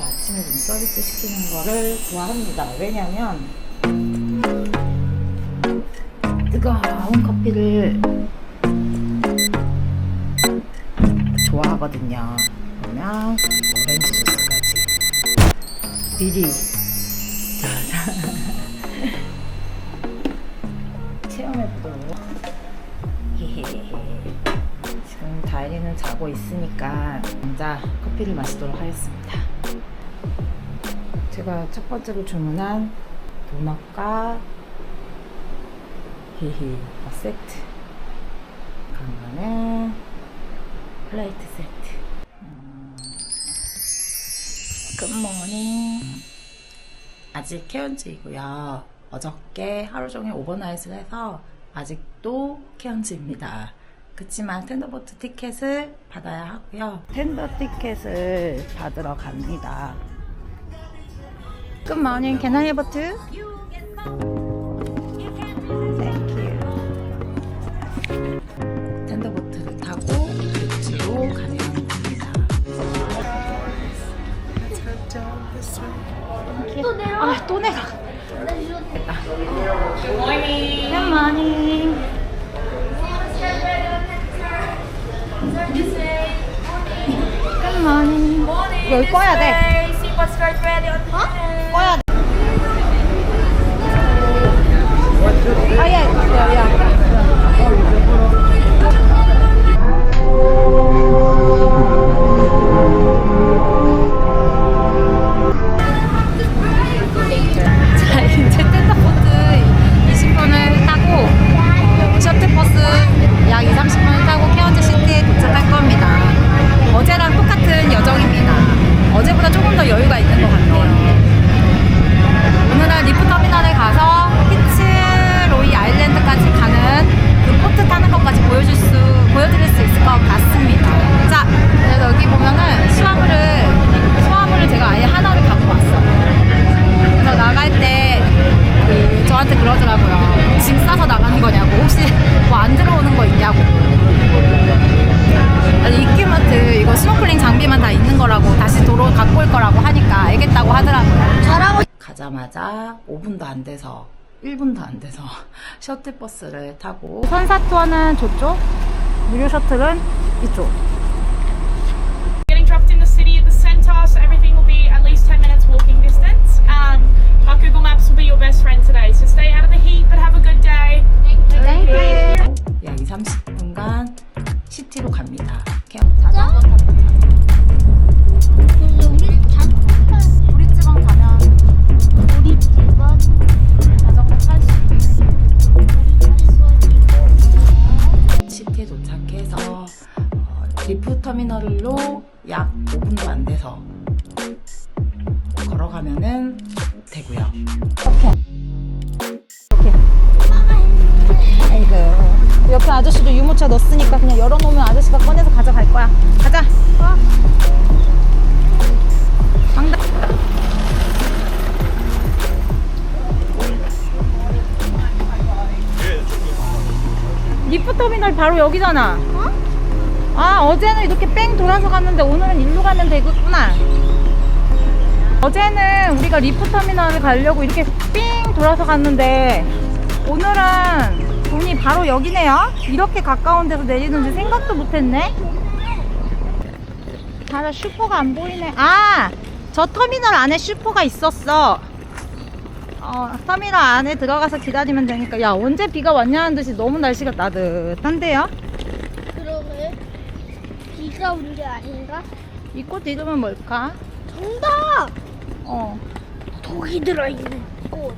이렇게 아침에 룸 서비스 시키는 거를 좋아합니다. 왜냐면 뜨거운 커피를 좋아하거든요. 그러면 오렌지 주스까지 미리 체험해보도록 지금 다이리는 자고 있으니까 혼자 커피를 마시도록 하겠습니다. 제가 첫 번째로 주문한 도넛과 히히 어, 세트. 그러면은 플레이트 세트. 음, 굿모닝 아직 케언즈이고요 어저께 하루 종일 오버나잇을 해서 아직도 케언즈입니다. 그치만 텐더보트 티켓을 받아야 하고요. 텐더 티켓을 받으러 갑니다 굿모닝 can I have a two? Thank you. 텐더보트를 타고 브릿지로 가면 됩니다. 아, 또 내가. 됐다. Good morning. Good morning. Good morning. 이거 꺼야 돼. 꺼야 돼. 아, 예, 야, 야. 자, 이제 텐더보트 20분을 타고 셔틀버스 약 2, 30분을 타고 케언즈 시티에 도착할 겁니다. 어제랑 똑같은 여정입니다. 어제보다 조금 더 여유가 있는 것 같네요. 리프터미널에 가서 피츠로이 아일랜드까지 가는 그 보트 타는 것까지 보여줄 수, 보여드릴 수 있을 것 같습니 안 돼서 1분도 안 돼서 셔틀버스를 타고 선사 투어는 저쪽, 무료 셔틀은 이쪽. Getting dropped in the city at the centre, so everything will be at least 10 minutes walking distance. Um, our Google Maps will be your best friend today, so stay out of the heat, but have a good day. 약 2, 30분간 시티로 갑니다. 그냥 리프 터미널 바로 여기잖아. 아, 어제는 이렇게 뺑 돌아서 갔는데 오늘은 일로 가면 되겠구나. 어제는 우리가 리프 터미널을 가려고 이렇게 삥 돌아서 갔는데 오늘은 돈이 바로 여기네요. 이렇게 가까운 데서 내리는지 생각도 못했네. 바로 슈퍼가 안 보이네. 아, 저 터미널 안에 슈퍼가 있었어. 어, 터미널 안에 들어가서 기다리면 되니까. 야, 언제 비가 왔냐는 듯이 너무 날씨가 따뜻한데요? 그러게 비가 온 게 아닌가? 이 꽃 이름은 뭘까? 정답! 어. 독이 들어있는 꽃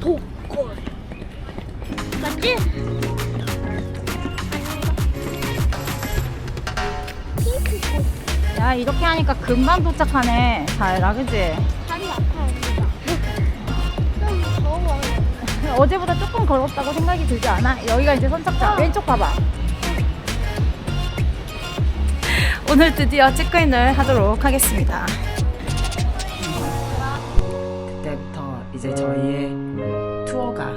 독꽃 맞지? 핑크꽃 야, 이렇게 하니까 금방 도착하네. 달라, 그지? 어제보다 조금 걸었다고 생각이 들지 않아? 여기가 이제 선착장. 왼쪽 봐봐. 오늘 드디어 체크인을 하도록 하겠습니다. 그때부터 이제 저희의 투어가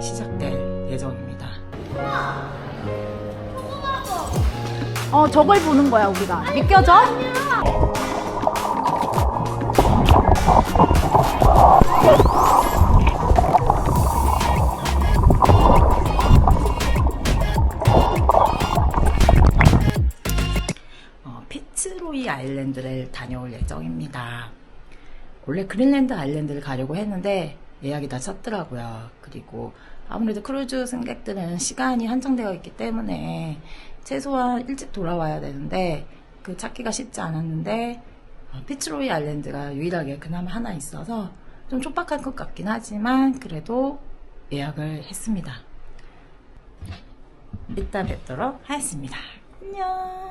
시작될 예정입니다. 어, 저걸 보는 거야, 우리가. 믿겨져? 다녀올 예정입니다. 원래 그린랜드 아일랜드를 가려고 했는데 예약이 다 찼더라고요. 그리고 아무래도 크루즈 승객들은 시간이 한정되어 있기 때문에 최소한 일찍 돌아와야 되는데 그 찾기가 쉽지 않았는데 어, 피츠로이 아일랜드가 유일하게 그나마 하나 있어서 좀 촉박할 것 같긴 하지만 그래도 예약을 했습니다. 이따 뵙도록 하겠습니다. 안녕.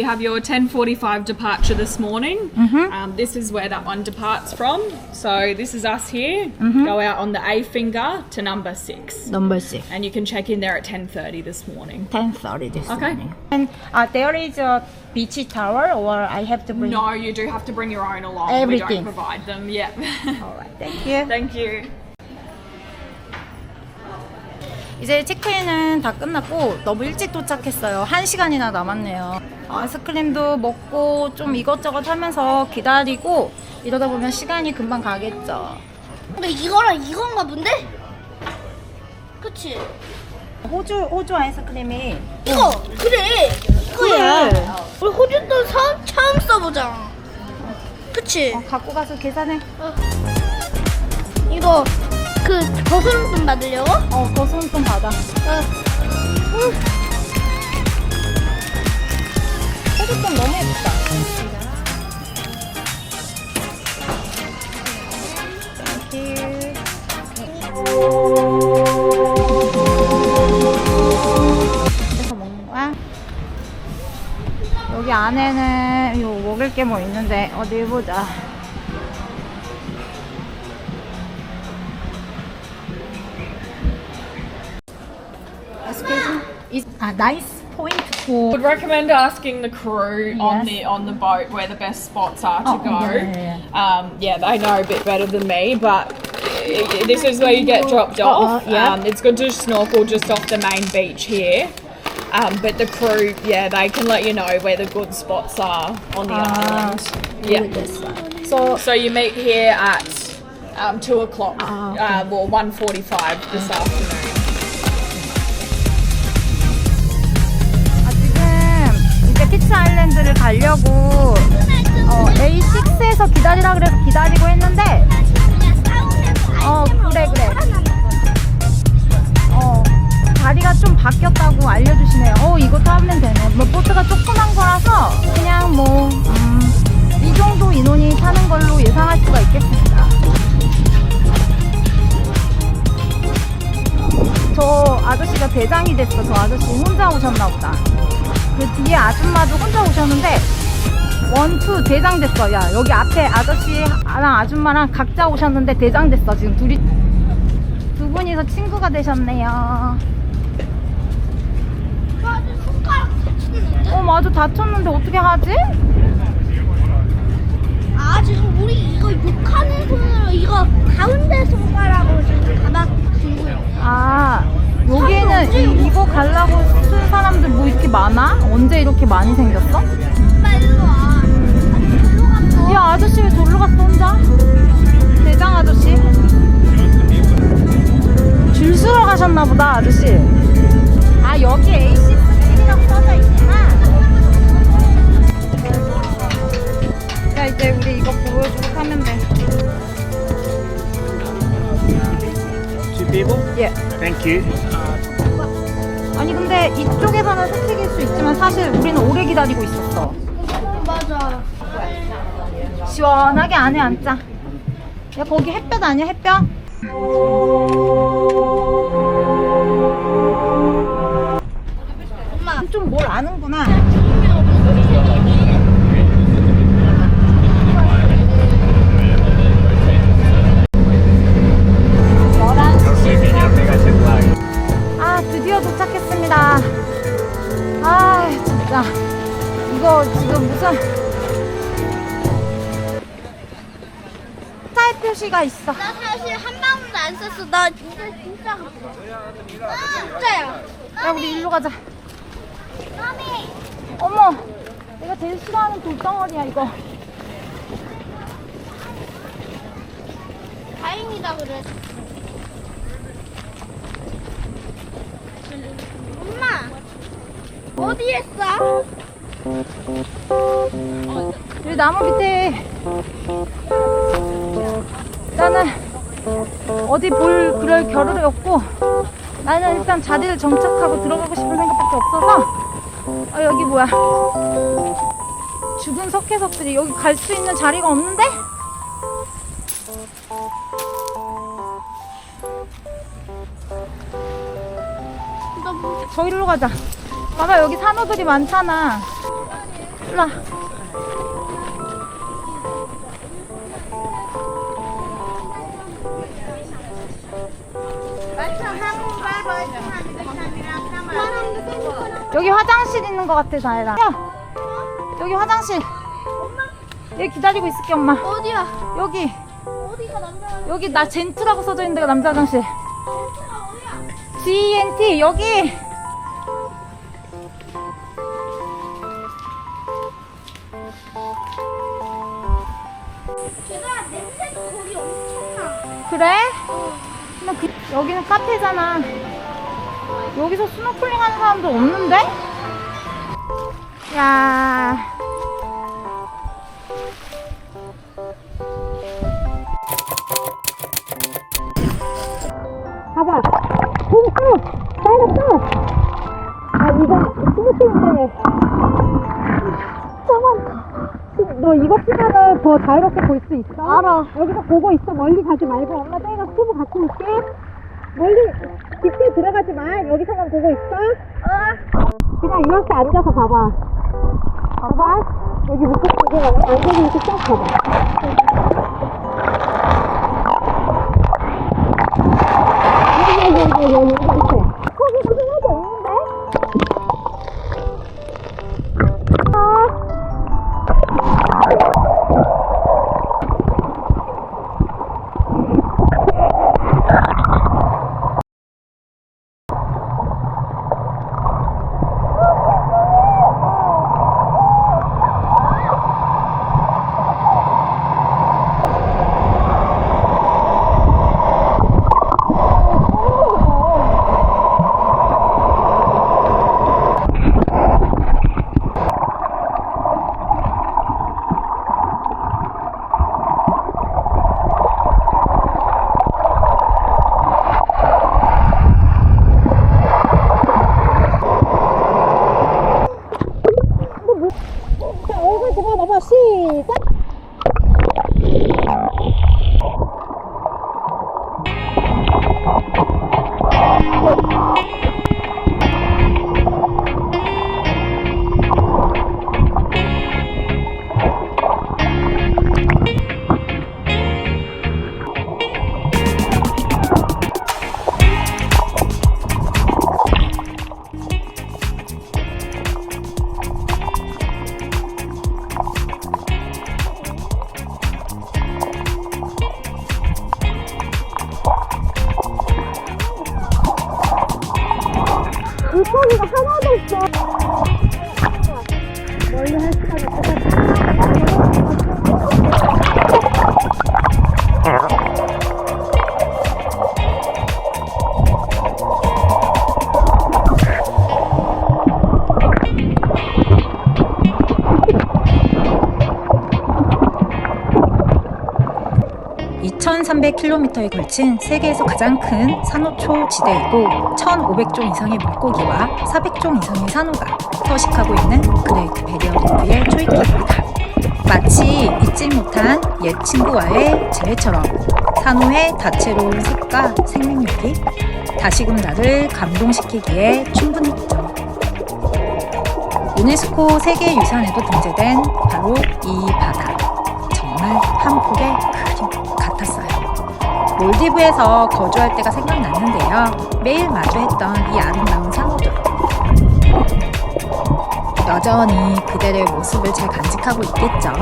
you have your 10:45 departure this morning. Um, this is where that one departs from. So this is us here. Go out on the A finger to number six, Number six. and you can check in there at 10:30 this morning. 10:30 this morning. Okay. morning. And uh, there is a beach tower, or I have to bring. No, you do have to bring your own along. Everything. We don't provide them. Yep. Alright, thank you. Thank you. 이제 체크인은 다 끝났고 너무 일찍 도착했어요. 한 시간이나 남았네요. 아이스크림도 먹고 좀 이것저것 하면서 기다리고 이러다 보면 시간이 금방 가겠죠. 근데 이거랑 이건가 본데? 그치? 호주 호주 아이스크림이 이거 그래 이거야 우리 호주도 처음, 처음 써보잖아 그치? 어, 갖고 가서 계산해. 이거 그 거스름돈 받으려고? 어, 거수돈 받아. 어. 호주돈 너무 예쁘다. 그래서 먹는 거야? 여기 안에는 이거 먹을 게 뭐 있는데 어디 보자. A nice point for Would recommend asking the crew on Yes. the on the boat where the best spots are to Oh, go. yeah, yeah, Um, yeah, they know a bit better than me, but i- i- this is where you get dropped off. uh, yeah. Um, it's good to snorkel just off the main beach here. Um, but the crew, yeah, they can let you know where the good spots are on the Ah, island. Yeah. So So you meet here at um, two o'clock, Ah, uh, well, one forty-five this afternoon. 피치 아일랜드를 가려고 어, A6에서 기다리라 그래서 기다리고 했는데 어 그래 그래 어 자리가 좀 바뀌었다고 알려주시네요. 어 이거 타면 되네. 뭐 보트가 조그만 거라서 그냥 뭐이 정도 인원이 타는 걸로 예상할 수가 있겠습니다. 저 아저씨가 대장이 됐어. 저 아저씨 혼자 오셨나 보다. 그 뒤에 아줌마도 혼자 오셨는데 원투 대장 됐어. 야 여기 앞에 아저씨랑 아줌마랑 각자 오셨는데 대장 됐어. 지금 둘이 두 분이서 친구가 되셨네요. 어 맞아 다쳤는데 어떻게 하지? 아 지금 우리 이거 욕하는 손으로 이거 가운데 손가락으로 지금 가방 들고 있네 아 여기는 이, 이거 가려고 쓴 사람들 뭐 이렇게 많아? 언제 이렇게 많이 생겼어? 일로 와 일로 갔어 야 아저씨 왜 저리로 갔어 혼자? 대장 아저씨 줄 서러 가셨나 보다 아저씨 아 여기 A6G이라고 써져 있구나 자 이제 우리 이거 보여주고 타면 돼 people? 예. Thank you. 아니 근데 이쪽에서는 새책일 수 있지만 사실 우리는 오래 기다리고 있었어 맞아 시원하게 안에 앉자 야 거기 햇볕 아니야 햇볕? 엄마 좀 뭘 아는구나 도착했습니다 아 진짜 이거 지금 무슨 타이표 수시가 있어. 나 사실 한 방울도 안 썼어. 나 진짜 진짜 진짜야. 야 우리 일로 가자. 마미. 어머, 내가 제일 싫어하는 돌덩어리야 이거. 다행이다 그래. 엄마 어디에 싸? 여기 나무 밑에. 나는 어디 볼 그럴 겨를이 없고 나는 일단 자리를 정착하고 들어가고 싶은 생각밖에 없어서. 아 여기 뭐야? 죽은 석회석들이 여기 갈 수 있는 자리가 없는데? 저기로 가자. 봐봐 여기 산호들이 많잖아. 일로 와. 여기 화장실 있는 것 같아 다혜라. 야, 여기 화장실. 여기 기다리고 있을게 엄마. 어디야? 여기 어디가 남자? 여기 나 젠투라고 써져 있는 데가 남자 화장실. GNT 여기. 그래? 근데 그, 여기는 카페잖아. 여기서 스노클링 하는 사람도 없는데? 야. 봐봐. 오, 어, 나이갔어. 아, 이거 스노클링인데. 잠깐. 너 이거 쓰면은 더 자유롭게 볼수 있어? 알아. 여기서 보고 있어. 멀리 가지 말고. 엄마 내가 스브 갖고 올게. 멀리 깊게 들어가지 마. 여기서만 보고 있어. 그냥 이렇게 앉아서 봐봐. 봐봐. 여기 밑에 이게 완전히 이렇게 쫙 봐봐. 여기, 여기, 여기, 여기, 여기 밑 (2300km에) 걸친 세계에서 가장 큰 산호초 지대이고 (1500종) 이상의 물고기와 (400종) 이상의 산호가 서식하고 있는 그레이트 베리어 리프의 초입기입니다 마치 잊지 못한 옛 친구와의 재회처럼 산호의 다채로운 색과 생명력이 다시금 나를 감동시키기에 충분했죠. 유네스코 세계유산에도 등재된 바로 이 바다. 정말 한 폭의. 몰디브에서 거주할 때가 생각났는데요. 매일 마주했던 이 아름다운 산호들. 여전히 그들의 모습을 잘 간직하고 있겠죠.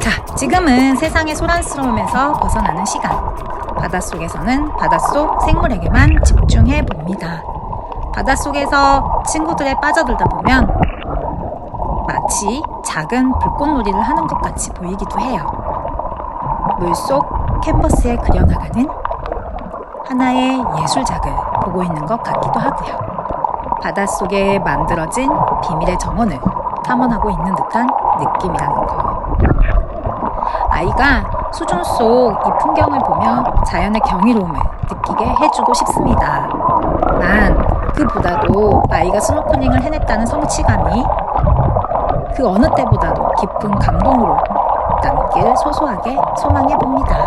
자, 지금은 세상의 소란스러움에서 벗어나는 시간. 바닷속에서는 바닷속 생물에게만 집중해 봅니다. 바닷속에서 친구들에 빠져들다 보면 마치 작은 불꽃놀이를 하는 것 같이 보이기도 해요. 물속 캔버스에 그려나가는 하나의 예술작을 보고 있는 것 같기도 하고요. 바닷속에 만들어진 비밀의 정원을 탐험하고 있는 듯한 느낌이라는 거. 아이가 수중 속 이 풍경을 보며 자연의 경이로움을 느끼게 해주고 싶습니다. 난 그보다도 아이가 스노클링을 해냈다는 성취감이 그 어느 때보다도 깊은 감동으로 남길 소소하게 소망해 봅니다.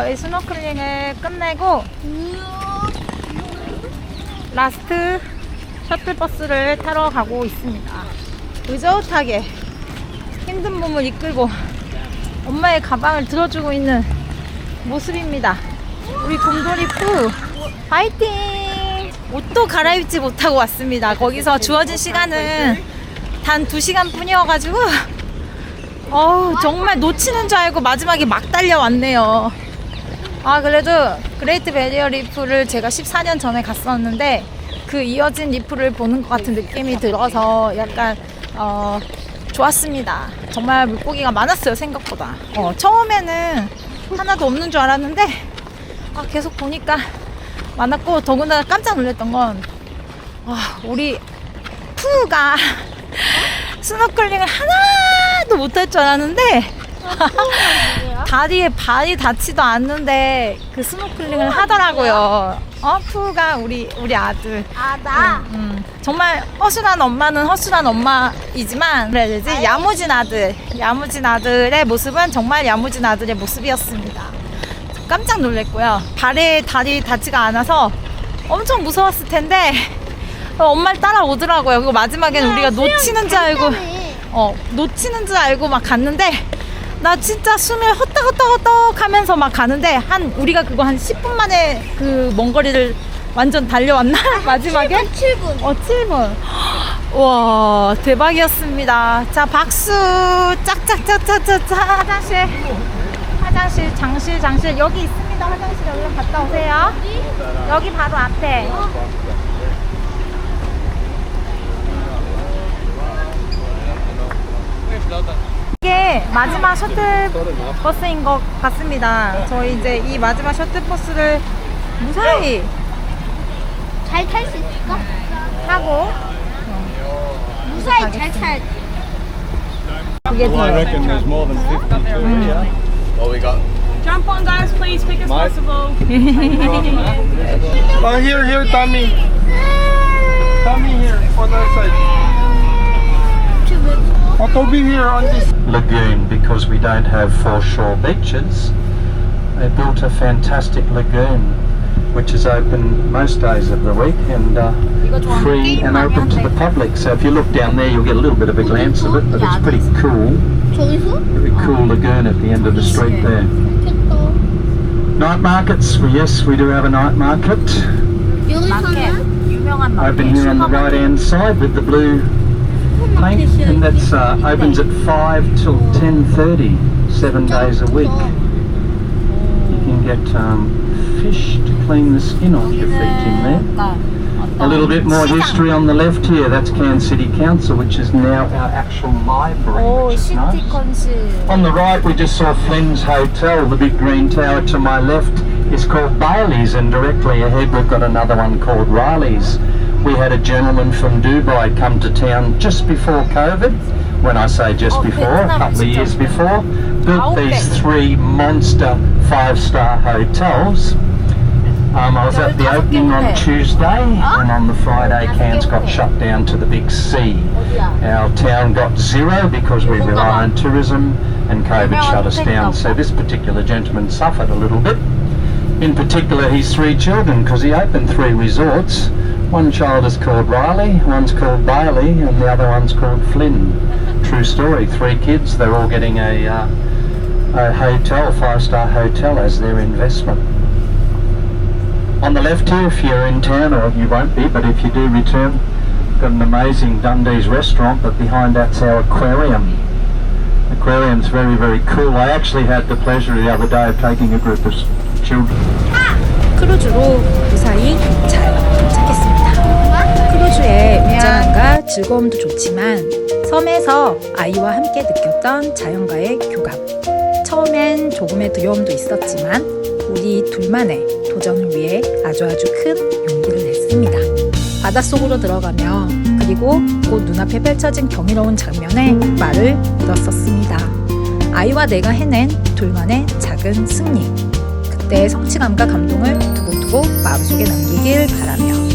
저희 스노클링을 끝내고 라스트 셔틀버스를 타러 가고 있습니다. 의젓하게 힘든 몸을 이끌고 엄마의 가방을 들어주고 있는 모습입니다. 우리 곰돌이 푸 파이팅! 옷도 갈아입지 못하고 왔습니다. 거기서 주어진 시간은 단 2시간 뿐이어가지고 어우 정말 놓치는 줄 알고 마지막에 막 달려왔네요. 아 그래도 그레이트 베리어 리프를 제가 14년 전에 갔었는데 그 이어진 리프를 보는 것 같은 느낌이 들어서 약간 어 좋았습니다. 정말 물고기가 많았어요 생각보다. 어 처음에는 하나도 없는 줄 알았는데 아 계속 보니까 많았고 더군다나 깜짝 놀랐던 건 아, 우리 푸가 스노클링을 하나도 못할 줄 알았는데 다리에 발이 닿지도 않는데 그 스노클링을 하더라고요. 어, 푸가 우리 우리 아들. 아, 나. 음, 정말 허술한 엄마는 허술한 엄마이지만 그래야 되지? 야무진 아들. 야무진 아들의 모습은 정말 야무진 아들의 모습이었습니다. 깜짝 놀랐고요. 발에 다리 닿지가 않아서 엄청 무서웠을 텐데 어, 엄마를 따라오더라고요. 그리고 마지막에는 우리가 놓치는 줄 알고 어 놓치는 줄 알고 막 갔는데 나 진짜 숨을 헛떡헛떡헛떡 하면서 막 가는데 한 우리가 그거 한 10분 만에 그 먼 거리를 완전 달려왔나 마지막에 7분. 어, 7분. 와, 대박이었습니다. 자, 박수. 짝짝짝짝짝짝. 화장실. 화장실, 장실, 장실. 여기 있습니다. 화장실 얼른 갔다 오세요. 여기 바로 앞에. 이게 마지막 셔틀 버스인 것 같습니다. 저희 이제 이 마지막 셔틀 버스를 무사히 잘 탈 수 있을까? 타고 무사히 잘 타야 돼. 그게 I 돼요. reckon there's more than 50 too, yeah? Well, we got... Jump on, guys, please, quick as Mike. possible. Oh, here, here, Tommy. Tommy here, on that side. Be here on this lagoon because we don't have foreshore beaches. They built a fantastic lagoon which is open most days of the week and uh, free and open to the public. So if you look down there, you'll get a little bit of a glance of it, but it's pretty cool. Very cool lagoon at the end of the street there. Night markets, well, yes, we do have a night market. Open here on the right hand side with the blue and that's uh, opens at five till ten thirty, seven days a week. You can get um, fish to clean the skin off your feet in there. A little bit more history on the left here. That's Cairns City Council, which is now our actual library. Oh, nice. On the right, we just saw Flynn's Hotel. The big green tower to my left is called Bailey's, and directly ahead, we've got another one called Riley's we had a gentleman from Dubai come to town just before COVID. When I say just oh, before, a couple of years before, built these three monster five-star hotels. Um, I was at the opening on Tuesday, and on the Friday, Cairns got shut down to the big sea. Our town got zero because we rely on tourism, and COVID shut us down. So this particular gentleman suffered a little bit. In particular, his three children, because he opened three resorts. One child is called Riley, one's called Bailey, and the other one's called Flynn. True story. Three kids. They're all getting a, uh, a hotel, five-star hotel, as their investment. On the left here, if you're in town, or you won't be, but if you do return, got an amazing Dundee's restaurant, but behind that's our aquarium. Aquarium's very, very cool. I actually had the pleasure the other day of taking a group of. 크루즈로 무사히 잘 도착했습니다. 크루즈의 웅장함과 즐거움도 좋지만 섬에서 아이와 함께 느꼈던 자연과의 교감. 처음엔 조금의 두려움도 있었지만 우리 둘만의 도전을 위해 아주 아주 큰 용기를 냈습니다. 바닷속으로 들어가며 그리고 곧 눈앞에 펼쳐진 경이로운 장면에 말을 잃었었습니다. 아이와 내가 해낸 둘만의 작은 승리. 그때의 성취감과 감동을 두고두고 마음속에 남기길 바라며